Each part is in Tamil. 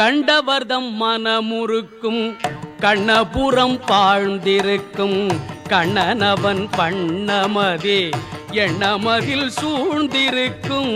கண்டவர்தம் மனமுறுக்கும் கண்ணபுரம் பாழ்ந்திருக்கும் கண்ணனவன் பண்ணமதே எண்ணமதில் சூழ்ந்திருக்கும்.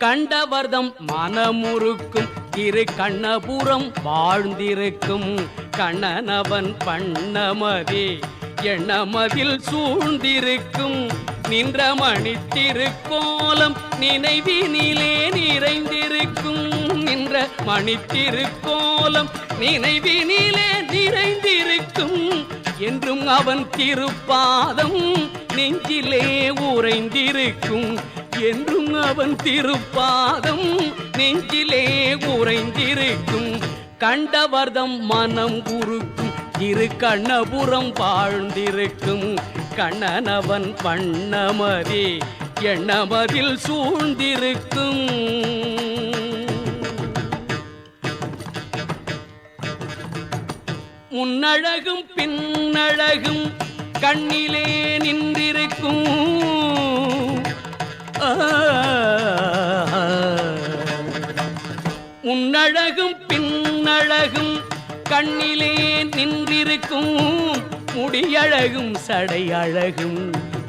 கண்டவர்தம் மனமுறுக்கும் திரு கண்ணபுரம் வாழ்ந்திருக்கும் கண்ணனவன் பண்ணமதே எண்ணமதில் சூழ்ந்திருக்கும். நின்ற மணி திருக்கோலம் நினைவினிலே நிறைந்திருக்கும். நின்ற மணி திருக்கோலம் நினைவினிலே நிறைந்திருக்கும். என்றும் அவன் திருப்பாதம் நெஞ்சிலே உறைந்திருக்கும். என்றும் அவன் திருப்பாதம் நெஞ்சிலே உறைந்திருக்கும். கண்டவர்தம் மனம் உருக்கும் இரு கண்ணபுரம் வாழ்ந்திருக்கும். கண்ணனவன் பண்ணமதி எண்ணமதில் சூழ்ந்திருக்கும். முன்னழகும் பின்னழகும் கண்ணிலே நின்றிருக்கும். முன்னழகும் பின்னழகும் கண்ணிலே நின்றிருக்கும். முடியழகும் சடை அழகும்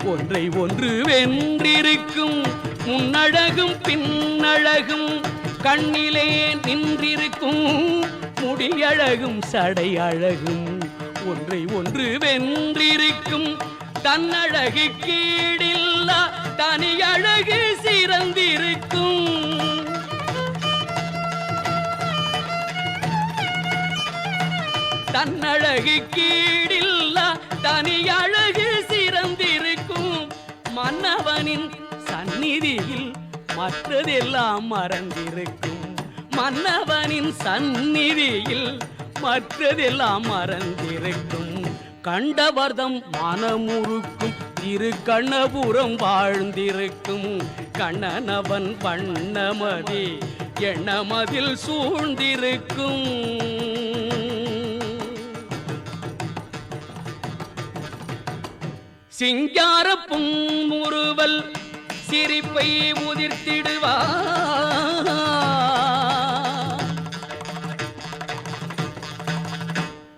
ஒன்றை ஒன்று வென்றிருக்கும் முன்னழகும் பின்னழகும் கண்ணிலே நின்றிருக்கும் முடியழகும் சடை அழகும் ஒன்றை ஒன்று வென்றிருக்கும் தன்னழகு கீடில்லா தனியழகு சிறந்திருக்கும். தன்னழகு கீழ் மற்றதெல்லாம் மறந்திருக்கும். மன்னவனின் சந்நிதியில் மற்றதெல்லாம் மறந்திருக்கும். கண்டவர்தம் மனமுறுக்கும். திரு கண்ணபுரம் வாழ்ந்திருக்கும். கண்ணனவன் பண்ணமதி எண்ணமதில் சூழ்ந்திருக்கும். சிங்கார புன்முறுவல் சிரிப்பை உதிர்த்திடுவா.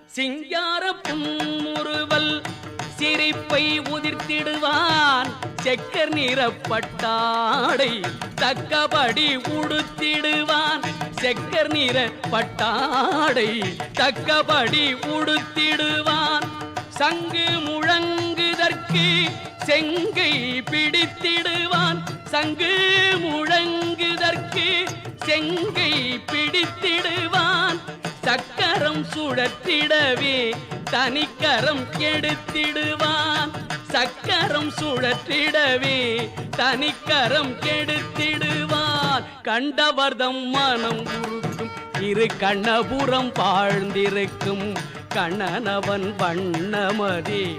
சிங்கார புன்முறுவல் சிரிப்பை உதிர்த்திடுவான். செக்கர் நிறப்பட்டாடை தக்கபடி உடுத்திடுவான். செக்கர் நிற பட்டாடை தக்கபடி உடுத்திடுவான். சங்கு முழங்குதற்கு செங்கை பிடித்திடுவான். சங்கு முழங்குதற்கு செங்கை பிடித்திடுவான். சக்கரம் சுழற்றிடவே தனிக்கரம் கெடுத்திடுவான். சக்கரம் சுழற்றிடவே தனிக்கரம் கெடுத்திடுவான். கண்டவர்தம் மனம் உருக்கும் இரு கண்ணபுரம் பாழ்ந்திருக்கும். கணனவன் வண்ணமதே